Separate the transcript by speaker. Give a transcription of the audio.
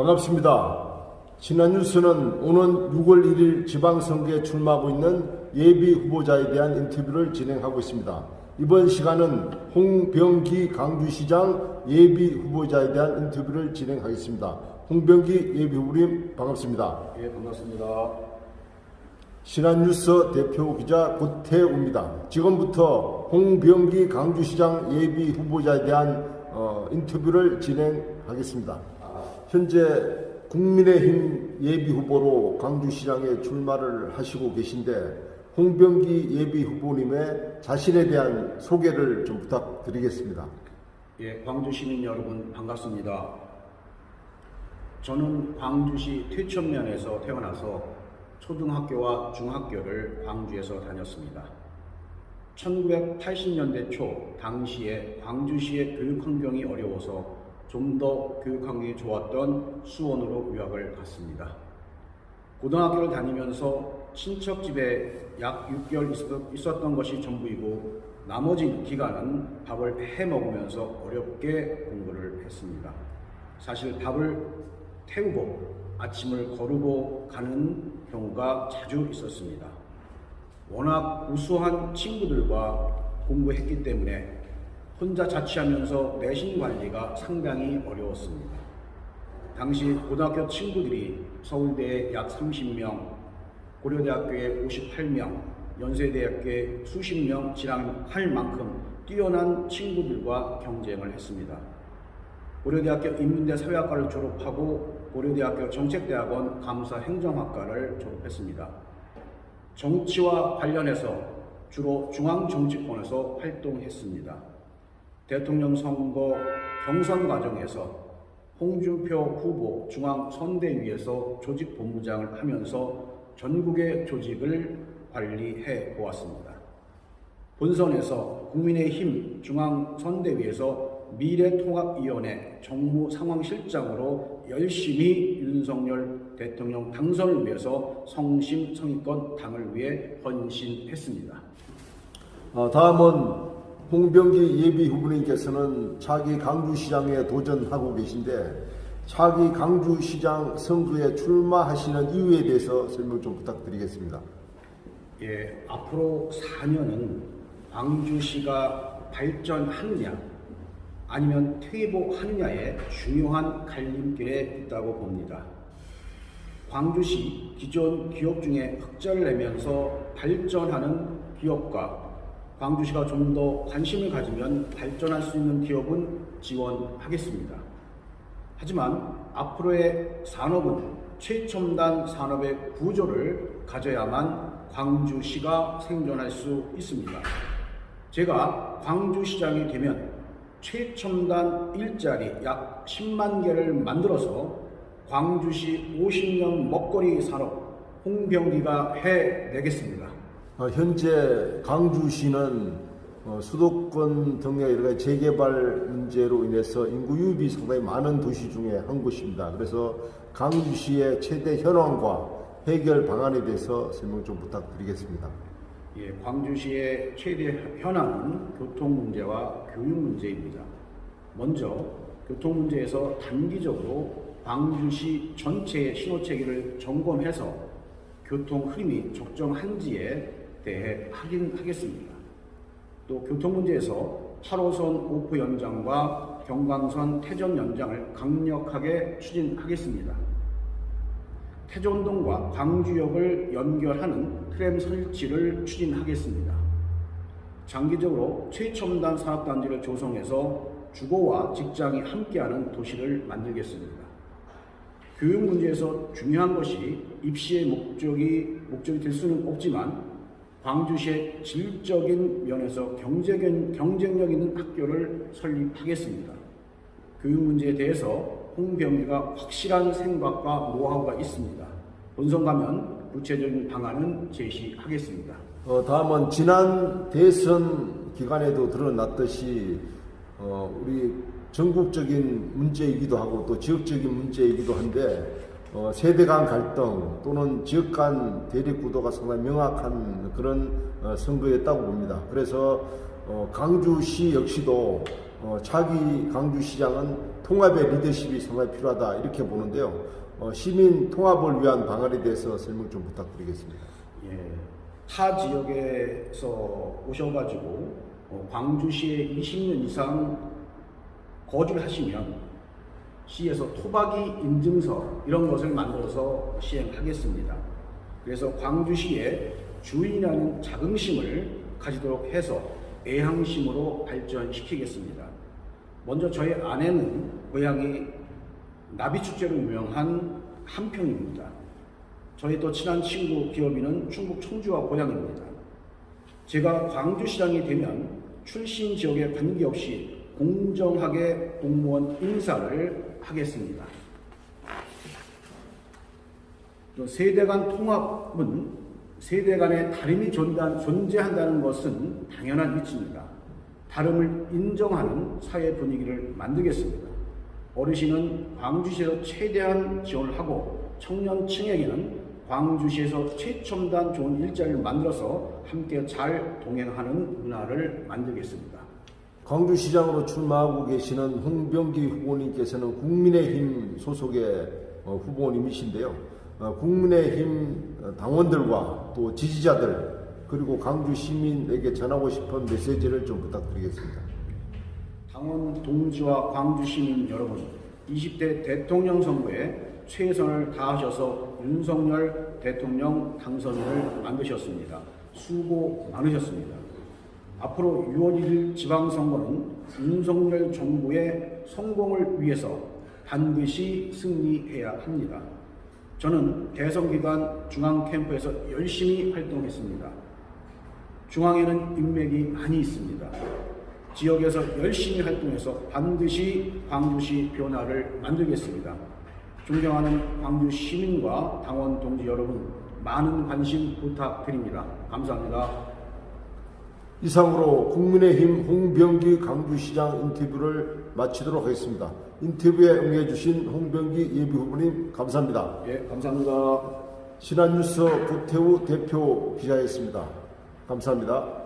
Speaker 1: 반갑습니다. 지난 뉴스는 오는 6월 1일 지방선거에 출마하고 있는 예비 후보자에 대한 인터뷰를 진행하고 있습니다. 이번 시간은 홍병기 강주시장 예비 후보자에 대한 인터뷰를 진행하겠습니다. 홍병기 예비 후보님 반갑습니다.
Speaker 2: 예, 반갑습니다.
Speaker 1: 신한뉴스 대표 기자 고태우입니다. 지금부터 홍병기 강주시장 예비 후보자에 대한 어, 인터뷰를 진행하겠습니다. 현재 국민의힘 예비 후보로 강주시장에 출마를 하시고 계신데 홍병기 예비 후보님의 자신에 대한 소개를 좀 부탁드리겠습니다.
Speaker 2: 예, 광주 시민 여러분 반갑습니다. 저는 광주시 퇴천면에서 태어나서 초등학교와 중학교를 광주에서 다녔습니다. 1980년대 초 당시에 광주시의 교육 환경이 어려워서 좀 더 교육 환경이 좋았던 수원으로 유학을 갔습니다. 고등학교를 다니면서 친척 집에 약 6개월 있었- 있었던 것이 전부이고 나머지 기간은 밥을 해 먹으면서 어렵게 공부를 했습니다. 사실 밥을 태우고 아침을 거르고 가는 경우가 자주 있었습니다. 워낙 우수한 친구들과 공부했기 때문에 혼자 자취하면서 내신 관리가 상당히 어려웠습니다. 당시 고등학교 친구들이 서울대에 약 30명, 고려대학교에 58명, 연세대학교에 수십 명 진학할 만큼 뛰어난 친구들과 경쟁을 했습니다. 고려대학교 인문대 사회학과를 졸업하고 고려대학교 정책대학원 감사 행정학과를 졸업했습니다. 정치와 관련해서 주로 중앙정치권에서 활동했습니다. 대통령 선거 경선 과정에서 홍준표 후보 중앙선대위에서 조직 본부장을 하면서 전국의 조직을 관리해 보았습니다. 본선에서 국민의힘 중앙선대위에서 미래통합위원회 정무상황실장으로 열심히 윤석열 대통령 당선을 위해서 성심성의권 당을 위해 헌신했습니다.
Speaker 1: 어, 다음은 홍병기 예비 후보님께서는 차기 강주시장에 도전하고 계신데 차기 강주시장 선거에 출마하시는 이유에 대해서 설명 좀 부탁드리겠습니다.
Speaker 2: 예, 앞으로 4년은 광주시가 발전하느냐 아니면 퇴보하느냐의 중요한 갈림길에 있다고 봅니다. 광주시 기존 기업 중에 흑자를 내면서 발전하는 기업과 광주시가 좀 더 관심을 가지면 발전할 수 있는 기업은 지원하겠습니다. 하지만 앞으로의 산업은 최첨단 산업의 구조를 가져야만 광주시가 생존할 수 있습니다. 제가 광주시장이 되면 최첨단 일자리 약 10만 개를 만들어서 광주시 50년 먹거리 산업 홍병기가 해내겠습니다.
Speaker 1: 어, 현재 강주시는 어, 수도권 등의 여러 가지 재개발 문제로 인해서 인구 유입이 상당히 많은 도시 중에 한 곳입니다. 그래서 강주시의 최대 현황과 해결 방안에 대해서 설명 좀 부탁드리겠습니다.
Speaker 2: 예, 광주시의 최대 현안은 교통 문제와 교육 문제입니다. 먼저 교통 문제에서 단기적으로 광주시 전체의 신호체계를 점검해서 교통 흐름이 적정한지에 대해 확인하겠습니다. 또 교통 문제에서 8호선 오프 연장과 경광선 태전 연장을 강력하게 추진하겠습니다. 태전동과 광주역을 연결하는 트램 설치를 추진하겠습니다. 장기적으로 최첨단 산업단지를 조성해서 주거와 직장이 함께하는 도시를 만들겠습니다. 교육 문제에서 중요한 것이 입시의 목적이 목적이 될 수는 없지만 광주시의 질적인 면에서 경쟁, 경쟁력 있는 학교를 설립하겠습니다. 교육 문제에 대해서 홍병기가 확실한 생각과 노하우가 있습니다. 본선 가면 구체적인 방안은 제시하겠습니다.
Speaker 1: 어, 다음은 지난 대선 기간에도 드러났듯이 어, 우리 전국적인 문제이기도 하고 또 지역적인 문제이기도 한데 어, 세대 간 갈등 또는 지역 간 대립 구도가 상당히 명확한 그런 어, 선거였다고 봅니다. 그래서 어, 강주시 역시도 어, 차기 강주시장은 통합의 리더십이 상당히 필요하다 이렇게 보는데요. 어, 시민 통합을 위한 방안에 대해서 설명 좀 부탁드리겠습니다.
Speaker 2: 예, 타 지역에서 오셔가지고 어, 광주시에 20년 이상 거주를 하시면 시에서 토박이 인증서 이런 것을 만들어서 시행하겠습니다. 그래서 광주시에 주인이라는 자긍심을 가지도록 해서 애향심으로 발전시키겠습니다. 먼저 저희 아내는 고향이 나비축제로 유명한 한평입니다. 저희 또 친한 친구 기업인은 충북 청주와 고향입니다. 제가 광주시장이 되면 출신 지역에 관계없이 공정하게 공무원 인사를 하겠습니다. 또 세대 간 통합은 세대 간의 다름이 존재한- 존재한다는 것은 당연한 이치입니다. 다름을 인정하는 사회 분위기를 만들겠습니다. 어르신은 광주시에서 최대한 지원을 하고 청년층에게는 광주시에서 최첨단 좋은 일자리를 만들어서 함께 잘 동행하는 문화를 만들겠습니다.
Speaker 1: 광주시장으로 출마하고 계시는 홍병기 후보님께서는 국민의힘 소속의 어, 후보님이신데요. 어, 국민의힘 어, 당원들과 또 지지자들 그리고 광주 시민에게 전하고 싶은 메시지를 좀 부탁드리겠습니다.
Speaker 2: 당원 동지와 광주 시민 여러분, 20대 대통령 선거에 최선을 다하셔서 윤석열 대통령 당선인을 만드셨습니다. 수고 많으셨습니다. 앞으로 6월 1일 지방선거는 윤석열 정부의 성공을 위해서 반드시 승리해야 합니다. 저는 대선 기간 중앙 캠프에서 열심히 활동했습니다. 중앙에는 인맥이 많이 있습니다. 지역에서 열심히 활동해서 반드시 광주시 변화를 만들겠습니다. 존경하는 광주 시민과 당원 동지 여러분, 많은 관심 부탁드립니다. 감사합니다.
Speaker 1: 이상으로 국민의힘 홍병기 강주시장 인터뷰를 마치도록 하겠습니다. 인터뷰에 응해주신 홍병기 예비후보님 감사합니다.
Speaker 2: 예, 감사합니다.
Speaker 1: 신한뉴스 고태우 대표 기자였습니다. 감사합니다.